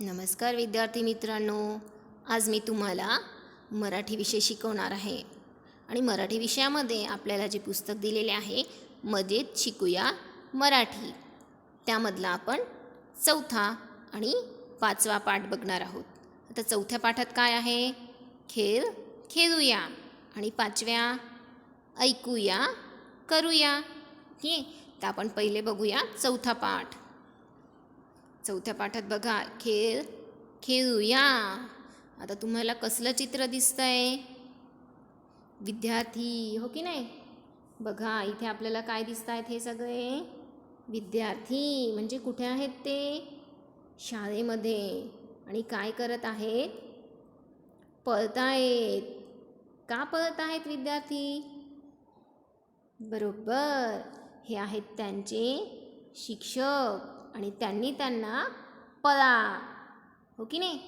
नमस्कार विद्यार्थी मित्रांनो. आज मी तुम्हाला मराठी विषय शिकवणार आहे. आणि मराठी विषयामध्ये आपल्याला जे पुस्तक दिलेले आहे मजेत शिकूया मराठी. त्यामधला आपण चौथा आणि पाचवा पाठ बघणार आहोत. आता चौथ्या पाठात काय आहे? खेळ खेळूया. आणि पाचव्या ऐकूया करूया. ठीक आहे? तर आपण पहिले बघूया चौथा पाठ. चौथ्या पाठात बघा खेळ खेळूया. आता तुम्हाला कसलं चित्र दिसतंय? विद्यार्थी हो की नाही? बघा इथे आपल्याला काय दिसत आहेत हे सगळे? विद्यार्थी म्हणजे कुठे आहेत ते? शाळेमध्ये. आणि काय करत आहेत? पळतायत. आहेत का पळत आहेत विद्यार्थी? बरोबर. हे आहेत त्यांचे शिक्षक. आणि त्यांनी त्यांना पळा हो की नाही?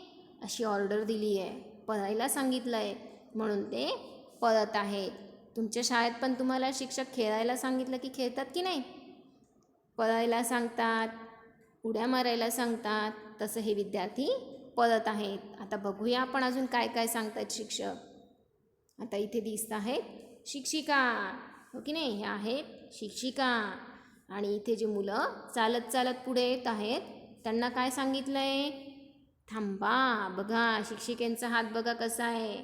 अशी ऑर्डर दिली आहे. पळायला सांगितलं आहे म्हणून ते पळत आहेत. तुमच्या शाळेत पण तुम्हाला शिक्षक खेळायला सांगितलं की खेळतात की नाही? पळायला सांगतात उड्या मारायला सांगतात. तसं हे विद्यार्थी पळत आहेत. आता बघूया आपण अजून काय काय सांगतात शिक्षक. आता इथे दिसत आहेत शिक्षिका. हो की नाही? ह्या आहेत शिक्षिका. आणि इथे जे मुलं चालत चालत पुढे येत आहेत त्यांना काय सांगितलं आहे थांबा बघा शिक्षिकेंचा हात बघा कसा आहे.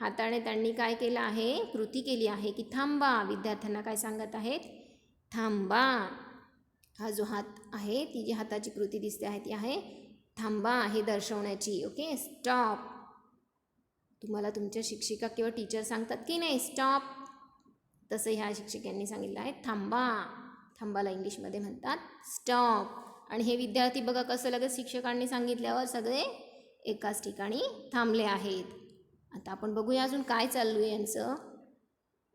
हाताने त्यांनी काय केलं आहे? कृती केली आहे की थांबा विद्यार्थ्यांना काय सांगत आहेत? थांबा. हा जो हात आहे ती जी हाताची कृती दिसते आहे ती आहे थांबा हे दर्शवण्याची. ओके? स्टॉप. तुम्हाला तुमच्या शिक्षिका किंवा टीचर सांगतात की नाही? स्टॉप. तसं ह्या शिक्षकांनी सांगितलं आहे. थांबा. थांबाला इंग्लिशमध्ये म्हणतात. स्टॉप आणि हे विद्यार्थी बघा कसं लगेच शिक्षकांनी सांगितल्यावर सगळे एकाच ठिकाणी थांबले आहेत. आता आपण बघूया अजून काय चालू आहे यांचं.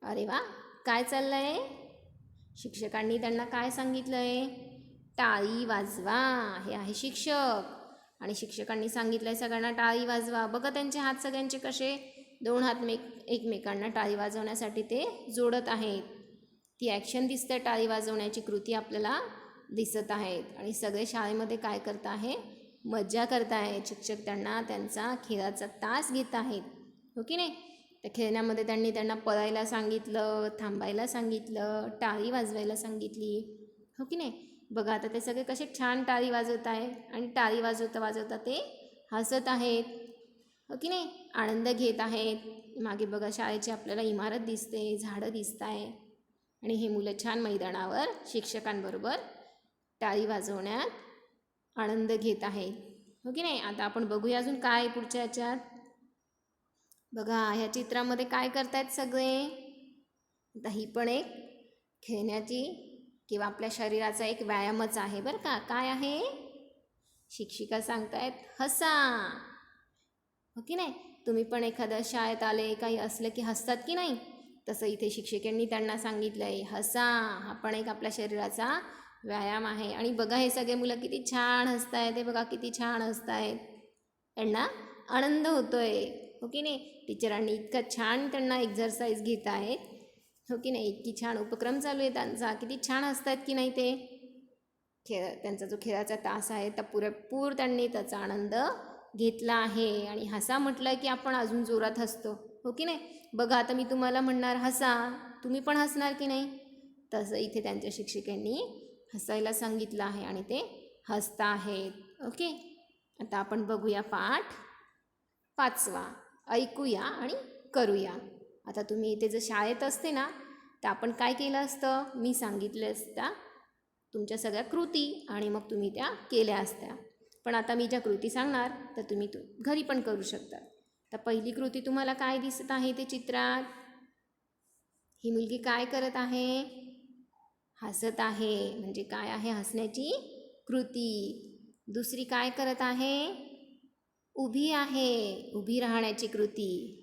अरे वा. काय चाललं आहे शिक्षकांनी त्यांना काय सांगितलं आहे टाळी वाजवा. हे आहे शिक्षक. आणि शिक्षकांनी सांगितलं आहे सगळ्यांना टाळी वाजवा. बघा त्यांचे हात सगळ्यांचे कसे दोन हात मेक एकमेकांना टाळी वाजवण्यासाठी ते जोडत आहेत. ती ॲक्शन दिसते टाळी वाजवण्याची कृती आपल्याला दिसत आहेत. आणि सगळे शाळेमध्ये काय करत आहे? मज्जा करत आहेत शिक्षक त्यांना त्यांचा खेळाचा तास घेत आहेत. हो की नाही? त्या खेळण्यामध्ये त्यांनी त्यांना पळायला सांगितलं थांबायला सांगितलं टाळी वाजवायला सांगितली. हो की नाही? बघा आता ते सगळे कसे छान टाळी वाजवत आहे आणि टाळी वाजवता वाजवता ते हसत आहेत. हो की नाही आनंद घेत आहेत. मागे बघा शाळेची आपल्याला इमारत दिसते झाडं दिसत आहे आणि हे मुलं छान मैदानावर शिक्षकांबरोबर टाळी वाजवण्यात आनंद घेत आहेत. हो की नाही? आता आपण बघूया अजून काय पुढच्या ह्याच्यात. बघा ह्या चित्रामध्ये काय करतायत सगळे? आता ही पण एक खेळण्याची किंवा आपल्या शरीराचा एक व्यायामच आहे बरं का. काय आहे? शिक्षिका सांगतायत हसा. हो की नाही? तुम्ही पण एखाद्या शाळेत आले काही असलं की हसतात की नाही? तसं इथे शिक्षकांनी त्यांना सांगितलं आहे हसा हा पण एक आपल्या शरीराचा व्यायाम आहे. आणि बघा हे सगळे मुलं किती छान हसत आहेत ते बघा किती छान हसत आहेत त्यांना आनंद होतोय. हो की नाही? टीचरांनी इतकं छान त्यांना एक्झरसाईज घेत आहेत. हो की नाही? इतकी छान उपक्रम चालू आहे त्यांचा. किती छान असतात की नाही ते? खेळ त्यांचा जो खेळाचा तास आहे त्या पुरेपूर त्यांनी त्याचा आनंद घेतला आहे आणि हसा म्हटलं की आपण अजून जोरात हसतो. हो की नाही? बघा आता मी तुम्हाला म्हणणार हसा. तुम्ही पण हसणार की नाही? तसं इथे त्यांच्या शिक्षकांनी हसायला सांगितलं आहे आणि ते हसता आहेत. ओके? आता आपण बघूया पाठ पाचवा. ऐकूया आणि करूया. आता तुम्ही इथे जर शाळेत असते ना तर आपण काय केलं असतं? मी सांगितलं असता तुमच्या सगळ्या कृती आणि मग तुम्ही त्या केल्या असत्या. पण आता मी ज्या कृती सांगणार तर तुम्ही तू घरी पण करू शकता. तर पहिली कृती तुम्हाला काय दिसत आहे ते चित्रात? ही मुलगी काय करत आहे? हसत आहे. म्हणजे काय आहे हसण्याची कृती? दुसरी काय करत आहे? उभी आहे. उभी राहण्याची कृती.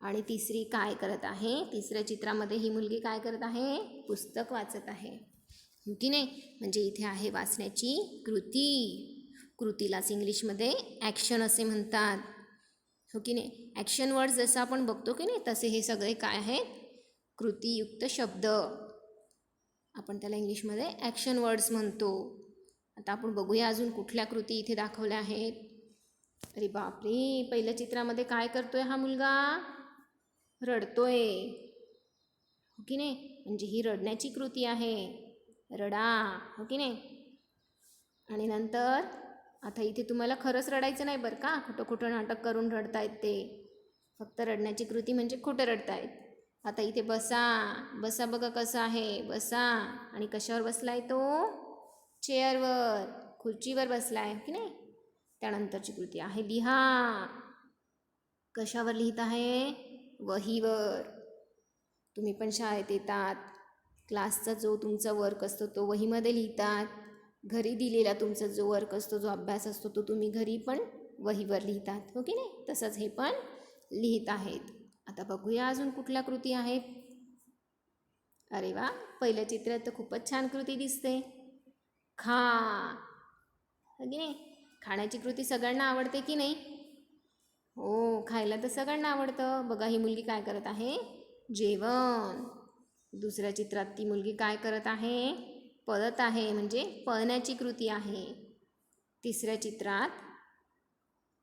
आणि तिसरी काय करत आहे? तिसऱ्या चित्रामध्ये ही मुलगी काय करत आहे? पुस्तक वाचत आहे. हो की नाही? म्हणजे इथे आहे वाचण्याची कृती. कृतीलाच इंग्लिशमध्ये ॲक्शन असे म्हणतात. हो की नाही? ॲक्शन वर्ड्स जसं आपण बघतो की नाही तसे हे सगळे काय आहेत? कृतीयुक्त शब्द. आपण त्याला इंग्लिशमध्ये ॲक्शन वर्ड्स म्हणतो. आता आपण बघूया अजून कुठल्या कृती इथे दाखवल्या आहेत. अरे बापरे पहिल्या चित्रामध्ये काय करतोय हा मुलगा? रडतोय. हो की नाही? म्हणजे ही रडण्याची कृती आहे. रडा. हो की नाही? आणि नंतर आता इथे तुम्हाला खरंच रडायचं नाही बरं का? खोटं खोटं नाटक करून रडतायत ते. फक्त रडण्याची कृती म्हणजे खोटं रडतायत. आता इथे बसा बसा बघा कसं आहे बसा. आणि कशावर बसलाय तो? चेअरवर खुर्चीवर बसलाय हो की नाही? त्यानंतरची कृती आहे. लिहा. कशावर लिहित आहे? वहीवर. तुम्ही पण शाळेत येतात. क्लासचा जो तुमचा वर्क असतो तो वहीमध्ये लिहितात. घरी दिलेला तुमचा जो वर्क असतो जो अभ्यास असतो तो तुम्ही घरी पण वहीवर लिहितात. हो की नाही? तसंच हे पण लिहित आहेत. आता बघूया अजून कुठल्या कृती आहेत अरे वा! पहिल्या चित्रात तर खूपच छान कृती दिसते. खा! हो की नाही? खाण्याची कृती सगळ्यांना आवडते की नाही? हो खायला तर सगळ्यांना आवडतं. बघा ही मुलगी काय करत आहे? जेवण. दुसऱ्या चित्रात ती मुलगी काय करत आहे? पळत आहे म्हणजे पळण्याची कृती आहे. तिसऱ्या चित्रात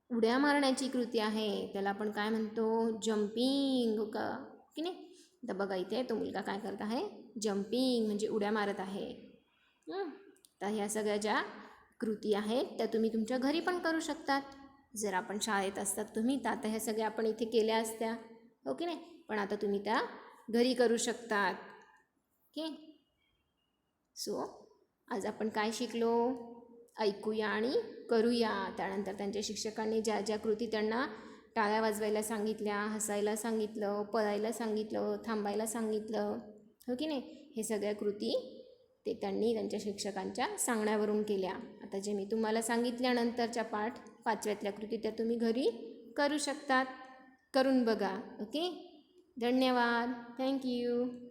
उड्या मारण्याची कृती आहे. त्याला आपण काय म्हणतो? जम्पिंग का की नाही? तर बघा इथे तो मुलगा काय करत आहे? जम्पिंग म्हणजे उड्या मारत आहे. तर ह्या सगळ्या ज्या कृती आहेत त्या तुम्ही तुमच्या घरी पण करू शकतात. जर आपण शाळेत असतात तुम्ही तर आता ह्या सगळ्या आपण इथे केल्या असत्या. ओके की नाही? पण आता तुम्ही त्या घरी करू शकतात. ओके सो आज आपण काय शिकलो? ऐकूया आणि करूया. त्यानंतर त्यांच्या शिक्षकांनी ज्या ज्या कृती त्यांना टाळ्या वाजवायला सांगितल्या हसायला सांगितलं पळायला सांगितलं थांबायला सांगितलं. हो की नाही? हे सगळ्या कृती ते त्यांनी त्यांच्या शिक्षकांच्या सांगण्यावरून केल्या. आता जे मी तुम्हाला सांगितल्यानंतरच्या पाठ पाचव्यातल्या कृती त्या तुम्ही घरी करू शकतात. करून बघा. ओके? धन्यवाद. थँक्यू